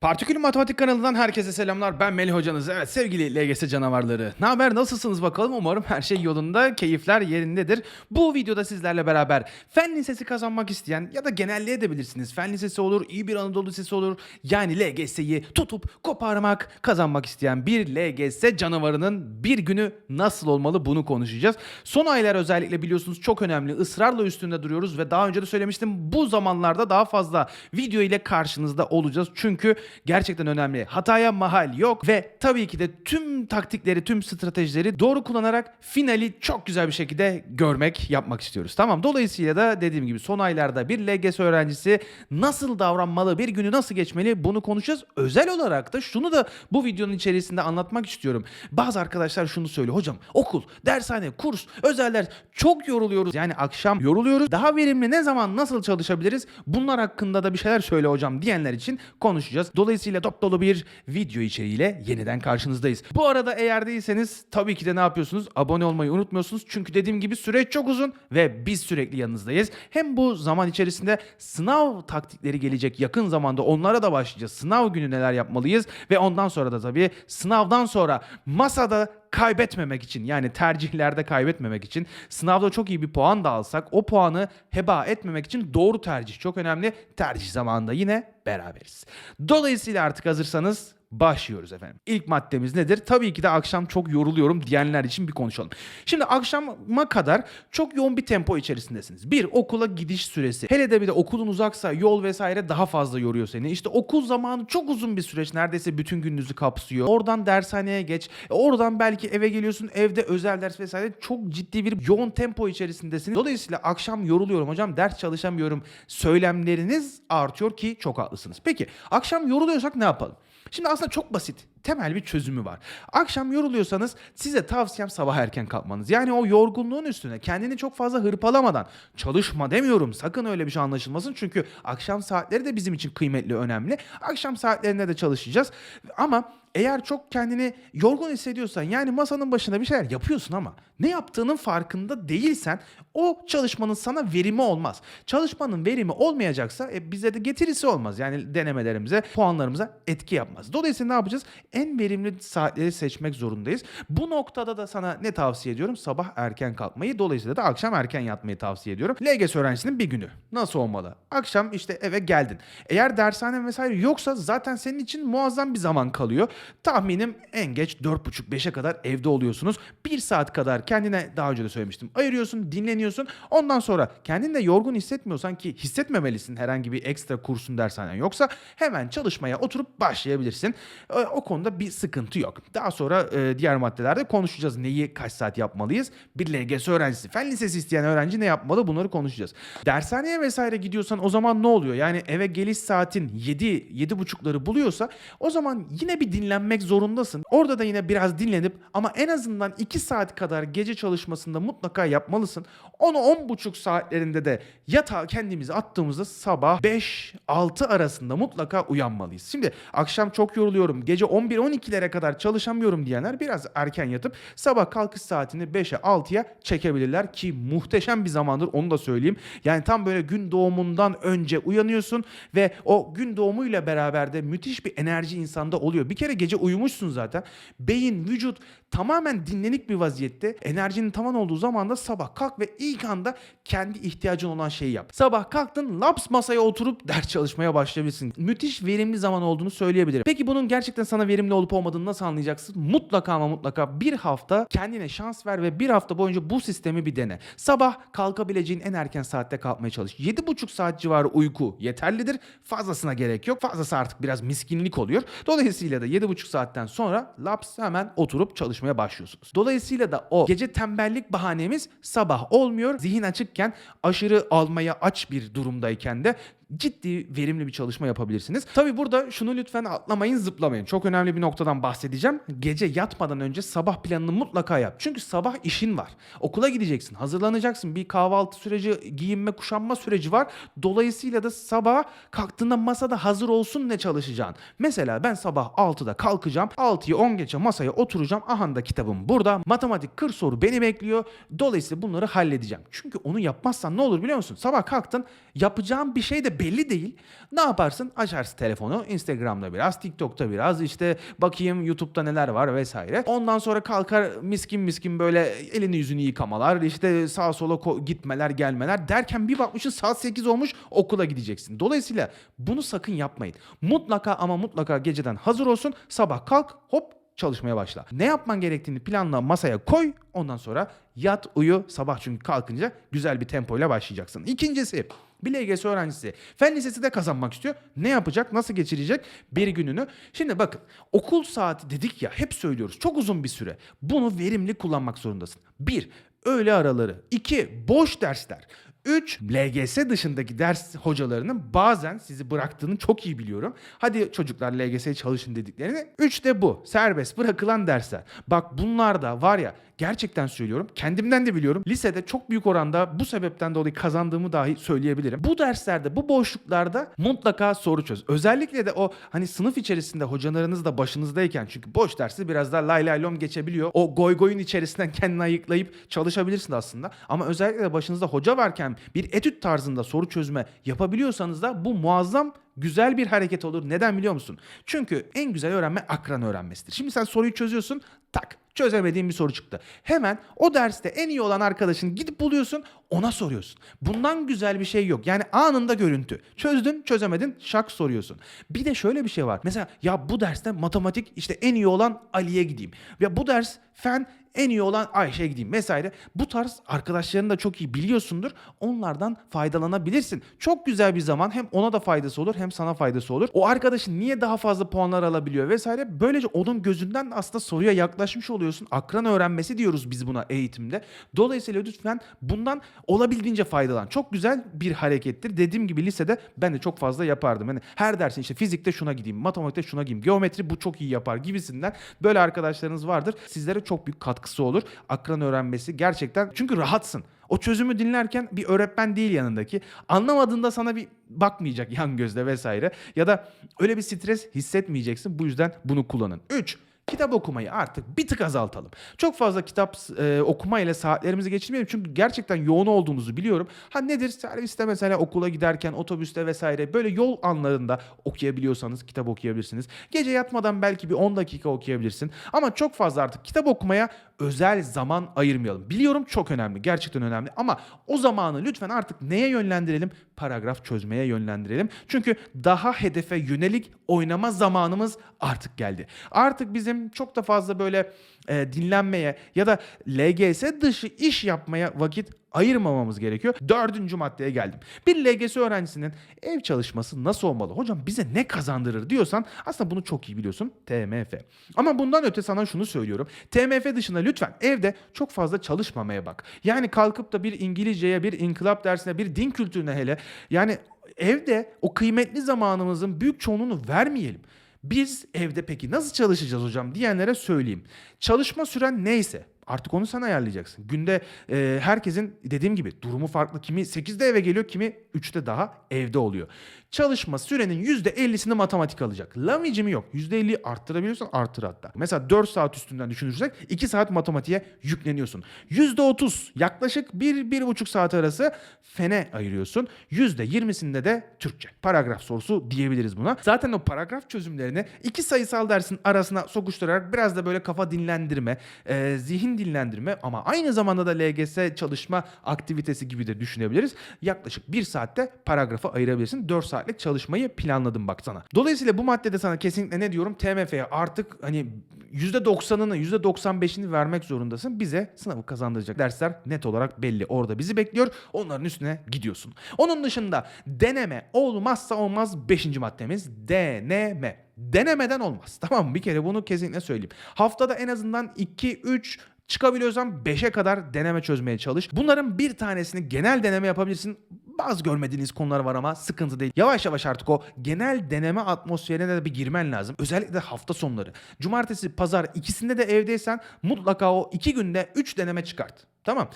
Partikül Matematik kanalından herkese selamlar. Ben Melih hocanız. Evet sevgili LGS canavarları. Ne haber? Nasılsınız bakalım? Umarım her şey yolunda, keyifler yerindedir. Bu videoda sizlerle beraber fen lisesi kazanmak isteyen ya da genelliğe edebilirsiniz. Fen lisesi olur, iyi bir Anadolu lisesi olur. Yani LGS'yi tutup koparmak, kazanmak isteyen bir LGS canavarının bir günü nasıl olmalı bunu konuşacağız. Son aylar özellikle biliyorsunuz çok önemli. Israrla üstünde duruyoruz ve daha önce de söylemiştim. Bu zamanlarda daha fazla video ile karşınızda olacağız. Çünkü gerçekten önemli. Hataya mahal yok ve tabii ki de tüm taktikleri, tüm stratejileri doğru kullanarak finali çok güzel bir şekilde görmek, yapmak istiyoruz. Tamam. Dolayısıyla da dediğim gibi son aylarda bir LGS öğrencisi nasıl davranmalı, bir günü nasıl geçmeli bunu konuşacağız. Özel olarak da şunu da bu videonun içerisinde anlatmak istiyorum. Bazı arkadaşlar şunu söylüyor. Hocam okul, dershane, kurs, özel ders çok yoruluyoruz. Yani akşam yoruluyoruz. Daha verimli ne zaman nasıl çalışabiliriz? Bunlar hakkında da bir şeyler söyle hocam diyenler için konuşacağız. Dolayısıyla dop dolu bir video içeriğiyle yeniden karşınızdayız. Bu arada eğer değilseniz tabii ki de ne yapıyorsunuz? Abone olmayı unutmuyorsunuz. Çünkü dediğim gibi süreç çok uzun ve biz sürekli yanınızdayız. Hem bu zaman içerisinde sınav taktikleri gelecek yakın zamanda onlara da başlayacağız. Sınav günü neler yapmalıyız ve ondan sonra da tabii sınavdan sonra masada kaybetmemek için yani tercihlerde kaybetmemek için sınavda çok iyi bir puan da alsak o puanı heba etmemek için doğru tercih çok önemli. Tercih zamanında yine beraberiz. Dolayısıyla artık hazırsanız başlıyoruz efendim. İlk maddemiz nedir? Tabii ki de akşam çok yoruluyorum diyenler için bir konuşalım. Şimdi akşama kadar çok yoğun bir tempo içerisindesiniz. Bir okula gidiş süresi. Hele de bir de okulun uzaksa yol vesaire daha fazla yoruyor seni. İşte okul zamanı çok uzun bir süreç. Neredeyse bütün gününüzü kapsıyor. Oradan dershaneye geç. E, Oradan belki eve geliyorsun. Evde özel ders vesaire çok ciddi bir yoğun tempo içerisindesiniz. Dolayısıyla akşam yoruluyorum hocam ders çalışamıyorum söylemleriniz artıyor ki çok haklısınız. Peki akşam yoruluyorsak ne yapalım? Şimdi aslında çok basit. Temel bir çözümü var. Akşam yoruluyorsanız size tavsiyem sabah erken kalkmanız. Yani o yorgunluğun üstüne kendini çok fazla hırpalamadan çalışma demiyorum. Sakın öyle bir şey anlaşılmasın. Çünkü akşam saatleri de bizim için kıymetli, önemli. Akşam saatlerinde de çalışacağız. Ama eğer çok kendini yorgun hissediyorsan yani masanın başında bir şeyler yapıyorsun ama ne yaptığının farkında değilsen o çalışmanın sana verimi olmaz. Çalışmanın verimi olmayacaksa e, bize de getirisi olmaz. Yani denemelerimize, puanlarımıza etki yapmaz. Dolayısıyla ne yapacağız? En verimli saatleri seçmek zorundayız. Bu noktada da sana ne tavsiye ediyorum? Sabah erken kalkmayı, dolayısıyla da akşam erken yatmayı tavsiye ediyorum. LGS öğrencisinin bir günü nasıl olmalı? Akşam işte eve geldin. Eğer dershane vesaire yoksa zaten senin için muazzam bir zaman kalıyor. Tahminim en geç 4.30-5'e kadar evde oluyorsunuz. 1 saat kadar kendine daha önce de söylemiştim. Ayırıyorsun, dinleniyorsun. Ondan sonra kendini de yorgun hissetmiyorsan ki hissetmemelisin herhangi bir ekstra kursun dershanen yoksa hemen çalışmaya oturup başlayabilirsin. Ee, O konuda bir sıkıntı yok. Daha sonra e, diğer maddelerde konuşacağız. Neyi kaç saat yapmalıyız? Bir LGS öğrencisi, fen lisesi isteyen öğrenci ne yapmalı? Bunları konuşacağız. Dershaneye vesaire gidiyorsan o zaman ne oluyor? Yani eve geliş saatin 7 7.30'ları buluyorsa o zaman yine bir dinlenmek zorundasın. Orada da yine biraz dinlenip ama en azından 2 saat kadar gece çalışmasında mutlaka yapmalısın. Onu 10.30 saatlerinde de yatağa kendimizi attığımızda sabah 5-6 arasında mutlaka uyanmalıyız. Şimdi akşam çok yoruluyorum. Gece 11-12'lere kadar çalışamıyorum diyenler biraz erken yatıp sabah kalkış saatini 5'e 6'ya çekebilirler ki muhteşem bir zamandır onu da söyleyeyim. Yani tam böyle gün doğumundan önce uyanıyorsun ve o gün doğumuyla beraber de müthiş bir enerji insanda oluyor. Bir kere gece uyumuşsun zaten. Beyin, vücut tamamen dinlenik bir vaziyette. Enerjinin tavan olduğu zaman da sabah kalk ve ilk anda kendi ihtiyacın olan şeyi yap. Sabah kalktın laps masaya oturup ders çalışmaya başlayabilirsin. Müthiş verimli zaman olduğunu söyleyebilirim. Peki bunun gerçekten sana verimli olup olmadığını nasıl anlayacaksın? Mutlaka ama mutlaka bir hafta kendine şans ver ve bir hafta boyunca bu sistemi bir dene. Sabah kalkabileceğin en erken saatte kalkmaya çalış. 7,5 saat civarı uyku yeterlidir. Fazlasına gerek yok. Fazlası artık biraz miskinlik oluyor. Dolayısıyla da 7,5 saatten sonra laps hemen oturup çalışmaya başlıyorsunuz. Dolayısıyla da o gece tembellik bahanemiz sabah olmuyor. Zihin açıkken aşırı almaya aç bir durumdayken de ciddi verimli bir çalışma yapabilirsiniz. Tabi burada şunu lütfen atlamayın zıplamayın. Çok önemli bir noktadan bahsedeceğim. Gece yatmadan önce sabah planını mutlaka yap. Çünkü sabah işin var. Okula gideceksin, hazırlanacaksın. Bir kahvaltı süreci, giyinme, kuşanma süreci var. Dolayısıyla da sabah kalktığında masada hazır olsun ne çalışacağın. Mesela ben sabah 6'da kalkacağım. 6'yı 10 geçe masaya oturacağım. Aha da kitabım burada. Matematik 40 soru beni bekliyor. Dolayısıyla bunları halledeceğim. Çünkü onu yapmazsan ne olur biliyor musun? Sabah kalktın yapacağın bir şey de belli değil. Ne yaparsın? Açarsın telefonu. Instagram'da biraz, TikTok'ta biraz, işte bakayım YouTube'da neler var vesaire. Ondan sonra kalkar miskin miskin böyle elini yüzünü yıkamalar, işte sağa sola gitmeler, gelmeler derken bir bakmışsın saat 8 olmuş okula gideceksin. Dolayısıyla bunu sakın yapmayın. Mutlaka ama mutlaka geceden hazır olsun. Sabah kalk hop çalışmaya başla. Ne yapman gerektiğini planla masaya koy. Ondan sonra yat uyu sabah çünkü kalkınca güzel bir tempoyla başlayacaksın. İkincisi bir LGS öğrencisi fen lisesi de kazanmak istiyor. Ne yapacak? Nasıl geçirecek bir gününü? Şimdi bakın okul saati dedik ya hep söylüyoruz. Çok uzun bir süre. Bunu verimli kullanmak zorundasın. Bir, öğle araları. İki, boş dersler. 3. LGS dışındaki ders hocalarının bazen sizi bıraktığını çok iyi biliyorum. Hadi çocuklar LGS'ye çalışın dediklerini. 3 de bu. Serbest bırakılan dersler. Bak bunlar da var ya gerçekten söylüyorum. Kendimden de biliyorum. Lisede çok büyük oranda bu sebepten dolayı kazandığımı dahi söyleyebilirim. Bu derslerde, bu boşluklarda mutlaka soru çöz. Özellikle de o hani sınıf içerisinde hocalarınız da başınızdayken çünkü boş dersi biraz daha lay lay lom geçebiliyor. O goy goyun içerisinden kendini ayıklayıp çalışabilirsin aslında. Ama özellikle de başınızda hoca varken bir etüt tarzında soru çözme yapabiliyorsanız da bu muazzam güzel bir hareket olur. Neden biliyor musun? Çünkü en güzel öğrenme akran öğrenmesidir. Şimdi sen soruyu çözüyorsun tak çözemediğin bir soru çıktı. Hemen o derste en iyi olan arkadaşını gidip buluyorsun ona soruyorsun. Bundan güzel bir şey yok. Yani anında görüntü. Çözdün çözemedin şak soruyorsun. Bir de şöyle bir şey var. Mesela ya bu derste matematik işte en iyi olan Ali'ye gideyim. Ya bu ders fen en iyi olan Ayşe'ye gideyim vesaire. Bu tarz arkadaşlarını da çok iyi biliyorsundur. Onlardan faydalanabilirsin. Çok güzel bir zaman hem ona da faydası olur hem sana faydası olur. O arkadaşın niye daha fazla puanlar alabiliyor vesaire. Böylece onun gözünden aslında soruya yaklaşmış oluyorsun. Akran öğrenmesi diyoruz biz buna eğitimde. Dolayısıyla lütfen bundan olabildiğince faydalan. Çok güzel bir harekettir. Dediğim gibi lisede ben de çok fazla yapardım. Yani her dersin işte fizikte şuna gideyim, matematikte şuna gideyim, geometri bu çok iyi yapar gibisinden böyle arkadaşlarınız vardır. Sizlere çok büyük katkısı olur. Akran öğrenmesi gerçekten çünkü rahatsın. O çözümü dinlerken bir öğretmen değil yanındaki. Anlamadığında sana bir bakmayacak yan gözle vesaire. Ya da öyle bir stres hissetmeyeceksin. Bu yüzden bunu kullanın. 3. Kitap okumayı artık bir tık azaltalım. Çok fazla kitap e, okuma ile saatlerimizi geçirmeyelim. Çünkü gerçekten yoğun olduğumuzu biliyorum. Ha nedir? Serviste mesela okula giderken, otobüste vesaire böyle yol anlarında okuyabiliyorsanız kitap okuyabilirsiniz. Gece yatmadan belki bir 10 dakika okuyabilirsin. Ama çok fazla artık kitap okumaya özel zaman ayırmayalım. Biliyorum çok önemli, gerçekten önemli ama o zamanı lütfen artık neye yönlendirelim? Paragraf çözmeye yönlendirelim. Çünkü daha hedefe yönelik oynama zamanımız artık geldi. Artık bizim çok da fazla böyle e, dinlenmeye ya da LGS dışı iş yapmaya vakit ayırmamamız gerekiyor. Dördüncü maddeye geldim. Bir LGS öğrencisinin ev çalışması nasıl olmalı? Hocam bize ne kazandırır diyorsan aslında bunu çok iyi biliyorsun. TMF. Ama bundan öte sana şunu söylüyorum. TMF dışında lütfen evde çok fazla çalışmamaya bak. Yani kalkıp da bir İngilizceye, bir inkılap dersine, bir din kültürüne hele yani evde o kıymetli zamanımızın büyük çoğunluğunu vermeyelim. Biz evde peki nasıl çalışacağız hocam diyenlere söyleyeyim. Çalışma süren neyse artık onu sen ayarlayacaksın. Günde e, herkesin dediğim gibi durumu farklı. Kimi 8'de eve geliyor, kimi 3'te daha evde oluyor. Çalışma sürenin %50'sini matematik alacak. Lamicimi yok. %50'yi arttırabiliyorsan artır hatta. Mesela 4 saat üstünden düşünürsek 2 saat matematiğe yükleniyorsun. %30 yaklaşık 1-1,5 saat arası fene ayırıyorsun. %20'sinde de Türkçe. Paragraf sorusu diyebiliriz buna. Zaten o paragraf çözümlerini iki sayısal dersin arasına sokuşturarak biraz da böyle kafa dinlendirme, e, zihin dinlendirme ama aynı zamanda da LGS çalışma aktivitesi gibi de düşünebiliriz. Yaklaşık 1 saatte paragrafa ayırabilirsin. 4 saatlik çalışmayı planladım bak sana. Dolayısıyla bu maddede sana kesinlikle ne diyorum? TMF'ye artık hani %90'ını %95'ini vermek zorundasın. Bize sınavı kazandıracak dersler net olarak belli. Orada bizi bekliyor. Onların üstüne gidiyorsun. Onun dışında deneme olmazsa olmaz 5. maddemiz deneme. Denemeden olmaz. Tamam mı? Bir kere bunu kesinlikle söyleyeyim. Haftada en azından 2 3 Çıkabiliyorsan 5'e kadar deneme çözmeye çalış. Bunların bir tanesini genel deneme yapabilirsin. Bazı görmediğiniz konular var ama sıkıntı değil. Yavaş yavaş artık o genel deneme atmosferine de bir girmen lazım. Özellikle de hafta sonları. Cumartesi, pazar ikisinde de evdeysen mutlaka o iki günde 3 deneme çıkart. Tamam.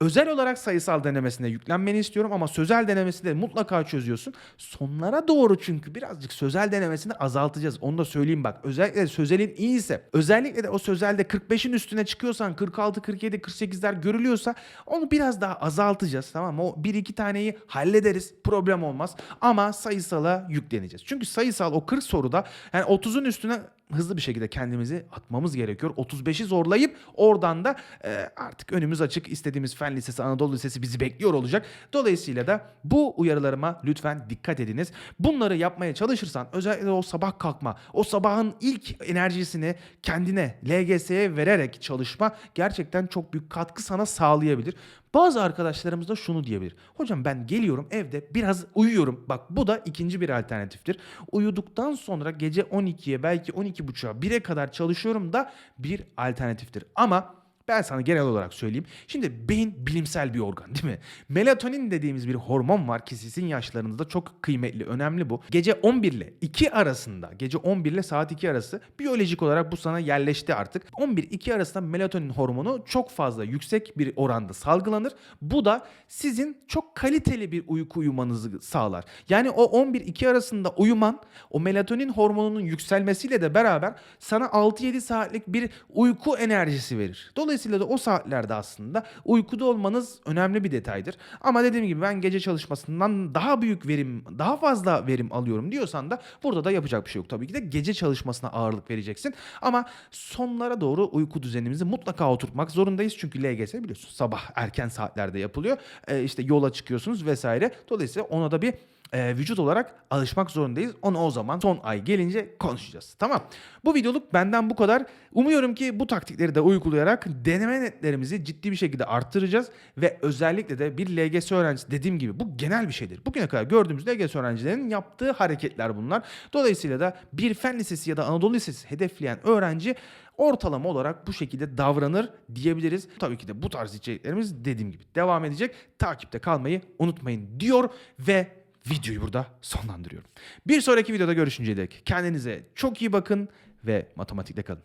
Özel olarak sayısal denemesine yüklenmeni istiyorum ama sözel denemesinde mutlaka çözüyorsun. Sonlara doğru çünkü birazcık sözel denemesini azaltacağız. Onu da söyleyeyim bak. Özellikle sözelin iyiyse, özellikle de o sözelde 45'in üstüne çıkıyorsan 46, 47, 48'ler görülüyorsa onu biraz daha azaltacağız tamam mı? O bir iki taneyi hallederiz. Problem olmaz. Ama sayısala yükleneceğiz. Çünkü sayısal o 40 soruda yani 30'un üstüne hızlı bir şekilde kendimizi atmamız gerekiyor. 35'i zorlayıp oradan da e, artık önümüz açık istediğimiz fen lisesi, Anadolu Lisesi bizi bekliyor olacak. Dolayısıyla da bu uyarılarıma lütfen dikkat ediniz. Bunları yapmaya çalışırsan özellikle o sabah kalkma, o sabahın ilk enerjisini kendine, LGS'ye vererek çalışma gerçekten çok büyük katkı sana sağlayabilir. Bazı arkadaşlarımız da şunu diyebilir. Hocam ben geliyorum evde biraz uyuyorum. Bak bu da ikinci bir alternatiftir. Uyuduktan sonra gece 12'ye belki 12.30'a 1'e kadar çalışıyorum da bir alternatiftir. Ama ben sana genel olarak söyleyeyim. Şimdi beyin bilimsel bir organ değil mi? Melatonin dediğimiz bir hormon var ki sizin yaşlarınızda çok kıymetli, önemli bu. Gece 11 ile 2 arasında, gece 11 ile saat 2 arası biyolojik olarak bu sana yerleşti artık. 11-2 arasında melatonin hormonu çok fazla yüksek bir oranda salgılanır. Bu da sizin çok kaliteli bir uyku uyumanızı sağlar. Yani o 11-2 arasında uyuman o melatonin hormonunun yükselmesiyle de beraber sana 6-7 saatlik bir uyku enerjisi verir. Dolayısıyla da o saatlerde aslında uykuda olmanız önemli bir detaydır. Ama dediğim gibi ben gece çalışmasından daha büyük verim, daha fazla verim alıyorum diyorsan da burada da yapacak bir şey yok. Tabii ki de gece çalışmasına ağırlık vereceksin. Ama sonlara doğru uyku düzenimizi mutlaka oturtmak zorundayız. Çünkü LGS biliyorsun sabah erken saatlerde yapılıyor. Ee, işte yola çıkıyorsunuz vesaire. Dolayısıyla ona da bir e, vücut olarak alışmak zorundayız. Onu o zaman son ay gelince konuşacağız. Tamam. Bu videoluk benden bu kadar. Umuyorum ki bu taktikleri de uygulayarak deneme netlerimizi ciddi bir şekilde arttıracağız ve özellikle de bir LGS öğrencisi dediğim gibi bu genel bir şeydir. Bugüne kadar gördüğümüz LGS öğrencilerinin yaptığı hareketler bunlar. Dolayısıyla da bir fen lisesi ya da Anadolu Lisesi hedefleyen öğrenci ortalama olarak bu şekilde davranır diyebiliriz. Tabii ki de bu tarz içeriklerimiz dediğim gibi devam edecek. Takipte kalmayı unutmayın diyor ve videoyu burada sonlandırıyorum. Bir sonraki videoda görüşünceye dek kendinize çok iyi bakın ve matematikle kalın.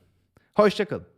Hoşçakalın.